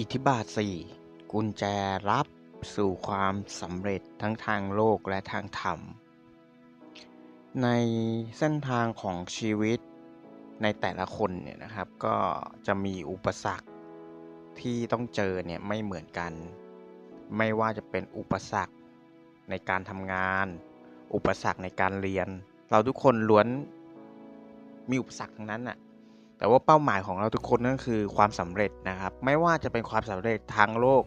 อิทธิบาท 4 กุญแจลับสู่ความสำเร็จทั้งทางโลกและทางธรรม ในเส้นทางของชีวิตในแต่ละคนเนี่ยนะครับก็จะมีอุปสรรคที่ต้องเจอเนี่ยไม่เหมือนกัน ไม่ว่าจะเป็นอุปสรรคในการทำงาน อุปสรรคในการเรียน เราทุกคนล้วนมีอุปสรรคทั้งนั้นน่ะ แต่ว่าเป้าหมายของเราทุกคนนั่นคือความสำเร็จนะครับ ไม่ว่าจะเป็นความสำเร็จทางโลก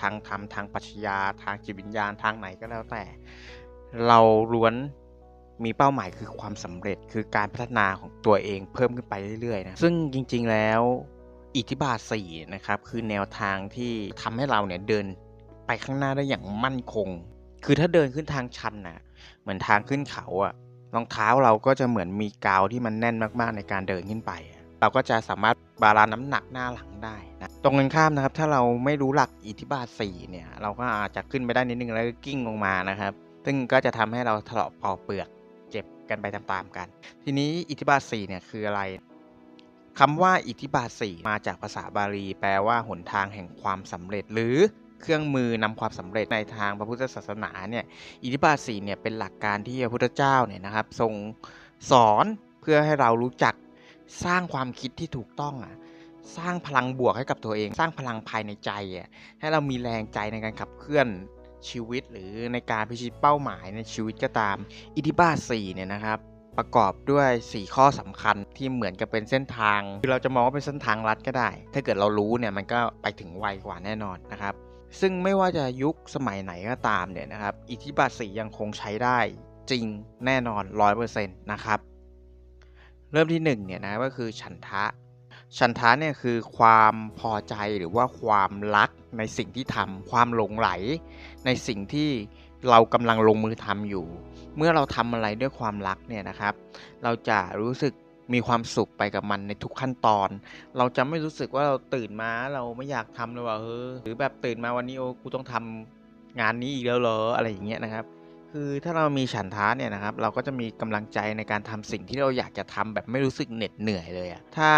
ทางธรรม ทางปรัชญา ทางจิตวิญญาณ ทางไหนก็แล้วแต่ เราล้วนมีเป้าหมายคือความสำเร็จ คือการพัฒนาของตัวเองเพิ่มขึ้นไปเรื่อยๆนะ ซึ่งจริงๆแล้วอิทธิบาท4นะครับคือแนวทางที่ทำให้เราเนี่ยเดินไปข้างหน้าได้อย่างมั่นคง คือถ้าเดินขึ้นทางชันนะเหมือนทางขึ้นเขาอะรองเท้าเราก็จะเหมือนมีกาวที่มันแน่นมากๆในการเดินขึ้นไป เราก็จะสามารถบาลานซ์น้ำหนักหน้าหลังได้นะตรงกันข้ามนะครับ ถ้าเราไม่รู้หลักอิทธิบาท4เนี่ย เราก็อาจจะขึ้นไปได้นิดนึงแล้วก็กิ้งลงมานะครับ ซึ่งก็จะทำให้เราถลอกปอกเปลือกเจ็บกันไปตามๆกัน ทีนี้อิทธิบาท4เนี่ยคืออะไรคำว่าอิทธิบาท4มาจากภาษาบาลี แปลว่าหนทางแห่งความสำเร็จ หรือเครื่องมือนำความสำเร็จในทางพระพุทธศาสนาเนี่ยอิทธิบาท4เนี่ยเป็นหลักการที่พระพุทธเจ้าเนี่ยนะครับ ทรงสอนเพื่อให้เรารู้จัก สร้างความคิดที่ถูกต้องอะสร้างพลังบวกให้กับตัวเอง สร้างพลังภายในใจอะให้เรามีแรงใจในการขับเคลื่อนชีวิตหรือในการพิชิตเป้าหมายในชีวิตก็ตาม อิทิบาท4เนี่ยนะครับประกอบด้วย 4 ข้อสำคัญที่เหมือนกับเป็นเส้นทาง คือเราจะมองว่าเป็นเส้นทางลัดก็ได้ ถ้าเกิดเรารู้เนี่ยมันก็ไปถึงไวกว่าแน่นอนนะครับ ซึ่งไม่ว่าจะยุคสมัยไหนก็ตามเนี่ยนะครับ อิทธิบาทสียังคงใช้ได้จริงแน่นอน 100%นะครับ เริ่มที่1เนี่ยนะก็คือฉันทะ ฉันทะเนี่ยคือความพอใจหรือว่าความรักในสิ่งที่ทำความหลงไหล ในสิ่งที่เรากำลังลงมือทำอยู่ เมื่อเราทำอะไรด้วยความรักเนี่ยนะครับ เราจะรู้สึกมีความสุขไปกับมันในทุกขั้นตอน เราจะไม่รู้สึกว่าเราตื่นมาเราไม่อยากทำเลยว่าเออหรือแบบตื่นมาวันนี้โอ้กูต้องทำงานนี้อีกแล้วเหรออะไรอย่างเงี้ยนะครับ คือถ้าเรามีฉันทะเนี่ยนะครับ เราก็จะมีกำลังใจในการทำสิ่งที่เราอยากจะทำแบบไม่รู้สึกเหน็ดเหนื่อยเลยอะถ้า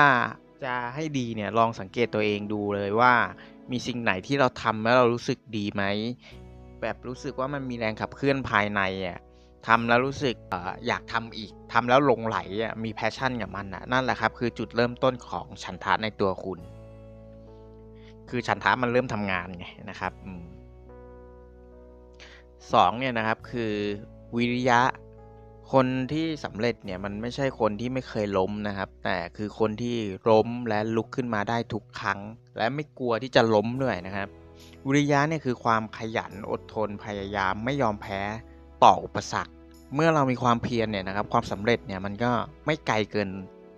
จะให้ดีเนี่ยลองสังเกตตัวเองดูเลยว่า มีสิ่งไหนที่เราทำแล้วเรารู้สึกดีไหมแบบรู้สึกว่ามันมีแรงขับเคลื่อนภายในอะทำแล้วรู้สึกออยากทำอีกทำแล้วลงไหลอะมีแพชชั่นกับมันอะนั่นแหละครับ คือจุดเริ่มต้นของฉันทะในตัวคุณ คือฉันทะมันเริ่มทำงานไงนะครับ สองเนี่ยนะครับคือวิริยะ คนที่สำเร็จเนี่ยมันไม่ใช่คนที่ไม่เคยล้มนะครับ แต่คือคนที่ล้มและลุกขึ้นมาได้ทุกครั้ง และไม่กลัวที่จะล้มด้วยนะครับ วิริยะเนี่ยคือความขยันอดทนพยายามไม่ยอมแพ้ต่ออุปสรรค เมื่อเรามีความเพียรเนี่ยนะครับความสำเร็จเนี่ยมันก็ไม่ไกลเกิน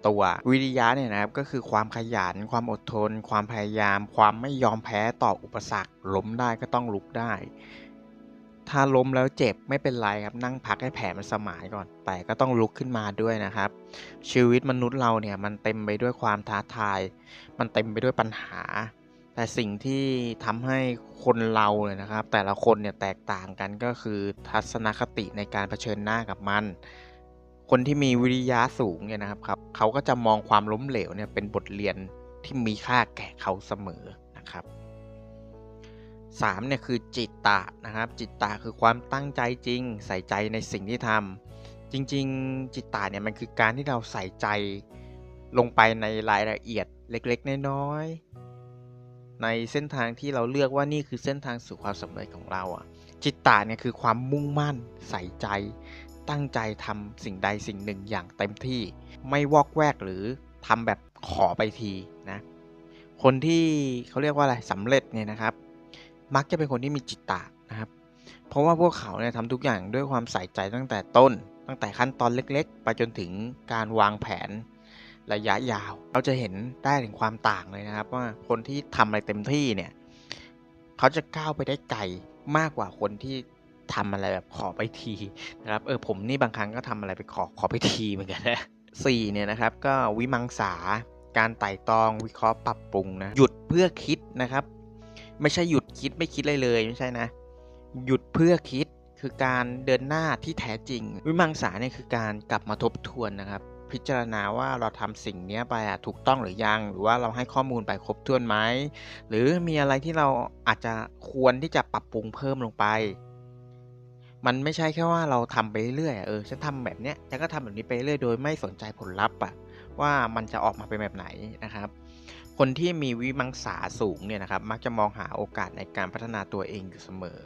ตัววิริยะเนี่ยนะครับก็คือความขยัน ความอดทน ความพยายาม ความไม่ยอมแพ้ต่ออุปสรรคล้มได้ก็ต้องลุกได้ ถ้าล้มแล้วเจ็บไม่เป็นไรครับนั่งพักให้แผลมันสมายก่อน แต่ก็ต้องลุกขึ้นมาด้วยนะครับ ชีวิตมนุษย์เราเนี่ยมันเต็มไปด้วยความท้าทาย มันเต็มไปด้วยปัญหา แต่สิ่งที่ทำให้คนเราเลยนะครับ แต่ละคนเนี่ยแตกต่างกันก็คือทัศนคติในการเผชิญหน้ากับมัน คนที่มีวิริยะสูงเนี่ยนะครับเขาเขาก็จะมองความล้มเหลวเนี่ยเป็นบทเรียนที่มีค่าแก่เขาเสมอนะครับ สามเนี่ยคือจิตตะนะครับ จิตตะคือความตั้งใจจริง ใส่ใจในสิ่งที่ทำจริง ๆ จิตตะเนี่ยมันคือการที่เราใส่ใจลงไปในรายละเอียดเล็กๆ น้อยๆในเส้นทางที่เราเลือกว่านี่คือเส้นทางสู่ความสำเร็จของเราอะ จิตตะเนี่ยคือความมุ่งมั่น ใส่ใจ ตั้งใจทำสิ่งใดสิ่งหนึ่งอย่างเต็มที่ไม่วอกแวกหรือทำแบบขอไปทีนะคนที่เขาเรียกว่าอะไรสำเร็จเนี่ยนะครับ มักจะเป็นคนที่มีจิตตะนะครับ เพราะว่าพวกเขาเนี่ยทำทุกอย่างด้วยความใส่ใจตั้งแต่ต้น ตั้งแต่ขั้นตอนเล็กๆ ไปจนถึงการวางแผนระยะยาว เราจะเห็นได้ถึงความต่างเลยนะครับ ว่าคนที่ทำอะไรเต็มที่เนี่ยเขาจะก้าวไปได้ไกลมากกว่าคนที่ทำอะไรแบบขอไปทีนะครับเออผมนี่บางครั้งก็ทำอะไรไปขอขอไปทีเหมือนกันนะสี่เนี่ยนะครับก็วิมังสาการไต่ตองวิเคราะห์ปรับปรุงนะหยุดเพื่อคิดนะครับ ไม่ใช่หยุดคิดไม่คิดอะไรเลยไม่ใช่นะ หยุดเพื่อคิดคือการเดินหน้าที่แท้จริง วิมังสาเนี่ยคือการกลับมาทบทวนนะครับ พิจารณาว่าเราทำสิ่งนี้ไปถูกต้องหรือยัง หรือว่าเราให้ข้อมูลไปครบถ้วนไหมหรือมีอะไรที่เราอาจจะควรที่จะปรับปรุงเพิ่มลงไป มันไม่ใช่แค่ว่าเราทำไปเรื่อยๆเออฉันทำแบบเนี้ยฉันก็ทำแบบนี้ไปเรื่อยโดยไม่สนใจผลลัพธ์อะ ว่ามันจะออกมาเป็นแบบไหนนะครับ คนที่มีวิมังสาสูงเนี่ยนะครับ มักจะมองหาโอกาสในการพัฒนาตัวเองอยู่เสมอ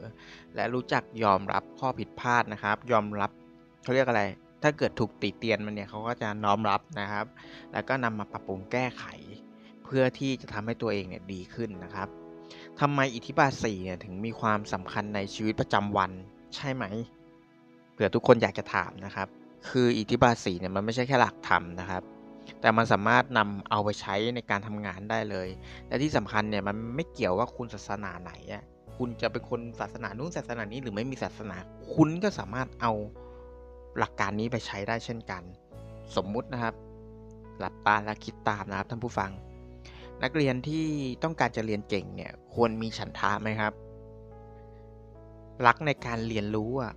และรู้จักยอมรับข้อผิดพลาดนะครับ ยอมรับเขาเรียกอะไร ถ้าเกิดถูกติเตียนมันเนี่ยเขาก็จะน้อมรับนะครับ แล้วก็นำมาปรับปรุงแก้ไข เพื่อที่จะทำให้ตัวเองเนี่ยดีขึ้นนะครับทำไมอิทธิบาท4เนี่ยถึงมีความสำคัญในชีวิตประจำวันใช่ไหมเผื่อทุกคนอยากจะถามนะครับ คืออิทธิบาท4เนี่ยมันไม่ใช่แค่หลักธรรมนะครับ แต่มันสามารถนำเอาไปใช้ในการทำงานได้เลย และที่สำคัญเนี่ยมันไม่เกี่ยวว่าคุณศาสนาไหนคุณจะเป็นคนศาสนานู้นศาสนานี้หรือไม่มีศาสนา คุณก็สามารถเอาหลักการนี้ไปใช้ได้เช่นกัน สมมุตินะครับ หลับตาและคิดตามนะครับท่านผู้ฟัง นักเรียนที่ต้องการจะเรียนเก่งเนี่ยควรมีฉันทะไหมครับรักในการเรียนรู้อะ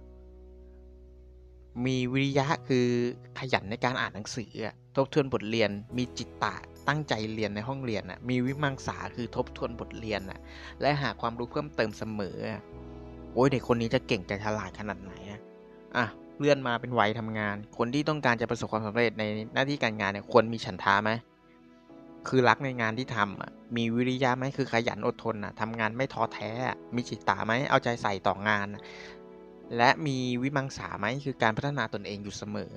มีวิริยะคือขยันในการอ่านหนังสือ ทบทวนบทเรียน มีจิตตะตั้งใจเรียนในห้องเรียนอะมีวิมังสาคือทบทวนบทเรียนอะและหาความรู้เพิ่มเติมเสมอ โอ้ยเด็กคนนี้จะเก่งจะฉลาดขนาดไหนอะอะเลื่อนมาเป็นวัยทำงาน คนที่ต้องการจะประสบความสำเร็จในหน้าที่การงานเนี่ยควรมีฉันทาไหมคือรักในงานที่ทำอะมีวิริยะไหมคือขยันอดทนอะทำงานไม่ท้อแท้ มีจิตตาไหมเอาใจใส่ต่องาน และมีวิมังสาไหมคือการพัฒนาตนเองอยู่เสมอ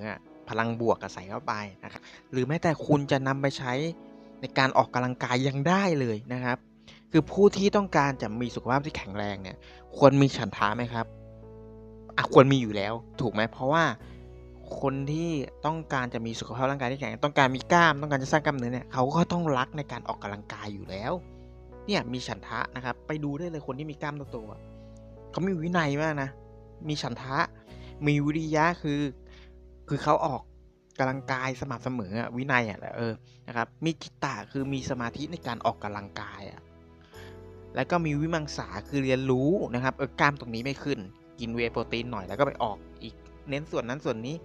พลังบวกใส่เข้าไปนะครับหรือแม้แต่คุณจะนำไปใช้ในการออกกำลังกายยังได้เลยนะครับ คือผู้ที่ต้องการจะมีสุขภาพที่แข็งแรงเนี่ย ควรมีฉันทาไหมครับอะควรมีอยู่แล้วถูกไหมเพราะว่าคนที่ต้องการจะมีสุขภาพร่างกายที่แข็งแรงต้องการมีกล้ามต้องการจะสร้างกล้ามเนื้อเนี่ยเขาก็ต้องรักในการออกกำลังกายอยู่แล้ว เนี่ยมีฉันทะนะครับ ไปดูได้เลยคนที่มีกล้ามตัวๆเขามีวินัยมากนะ มีฉันทะ มีวิริยะคือ คือเขาออกกำลังกายสม่ำเสมอวินัยอะแหละเออนะครับ มีจิตตะคือมีสมาธิในการออกกำลังกายอะแล้วก็มีวิมังสาคือเรียนรู้นะครับเออกล้ามตรงนี้ไม่ขึ้น กินเวโปรตีนหน่อยแล้วก็ไปออกอีกเน้นส่วนนั้นส่วนนี้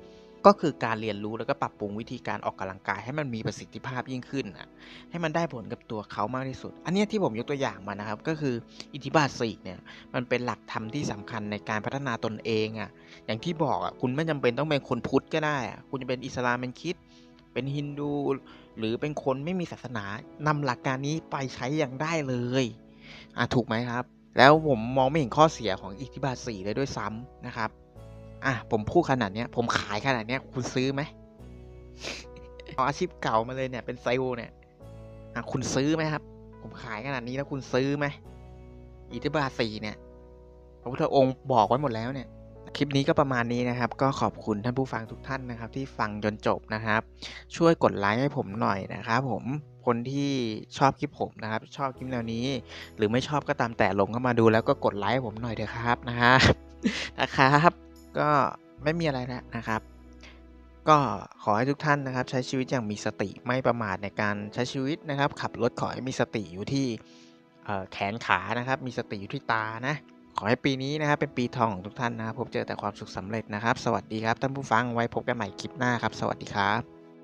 ก็คือการเรียนรู้แล้วก็ปรับปรุงวิธีการออกกำลังกาย ให้มันมีประสิทธิภาพยิ่งขึ้นอะให้มันได้ผลกับตัวเขามากที่สุด อันนี้ที่ผมยกตัวอย่างมานะครับ ก็คืออิทธิบาทสี่เนี่ยมันเป็นหลักธรรมที่สำคัญในการพัฒนาตนเองอะอย่างที่บอกอะคุณไม่จำเป็นต้องเป็นคนพุทธก็ได้อะคุณจะเป็นอิสลามเป็นคิด เป็นฮินดู หรือเป็นคนไม่มีศาสนานำหลักการนี้ไปใช้อย่างได้เลยอะถูกไหมครับ แล้วผมมองไม่เห็นข้อเสียของอิทธิบาทสี่เลยด้วยซ้ำนะครับ อะผมพูดขนาดเนี้ย ผมขายขนาดเนี้ย คุณซื้อไหมเอาอาชีพเก่ามาเลยเนี่ยเป็นเซลล์เนี่ยอะคุณซื้อไหมครับ ผมขายขนาดนี้แล้วคุณซื้อไหมอิทธิบาสี่เนี่ยพระพุทธองค์บอกไว้หมดแล้วเนี่ย คลิปนี้ก็ประมาณนี้นะครับ ก็ขอบคุณท่านผู้ฟังทุกท่านนะครับ ที่ฟังจนจบนะครับ ช่วยกดไลค์ให้ผมหน่อยนะครับผมคนที่ชอบคลิปผมนะครับ ชอบคลิปแนวนี้ หรือไม่ชอบก็ตามแต่ลงเข้ามาดูแล้วก็กดไลค์ให้ผมหน่อยเถอะครับนะครับนะครับ ก็ไม่มีอะไรแล้วนะครับ ก็ขอให้ทุกท่านนะครับ ใช้ชีวิตอย่างมีสติไม่ประมาทในการใช้ชีวิตนะครับ ขับรถขอให้มีสติอยู่ที่แขนขานะครับ มีสติอยู่ที่ตานะขอให้ปีนี้นะครับเป็นปีทองของทุกท่านนะครับพบเจอแต่ความสุขสำเร็จนะครับ สวัสดีครับท่านผู้ฟังไว้พบกันใหม่คลิปหน้าครับ สวัสดีครับ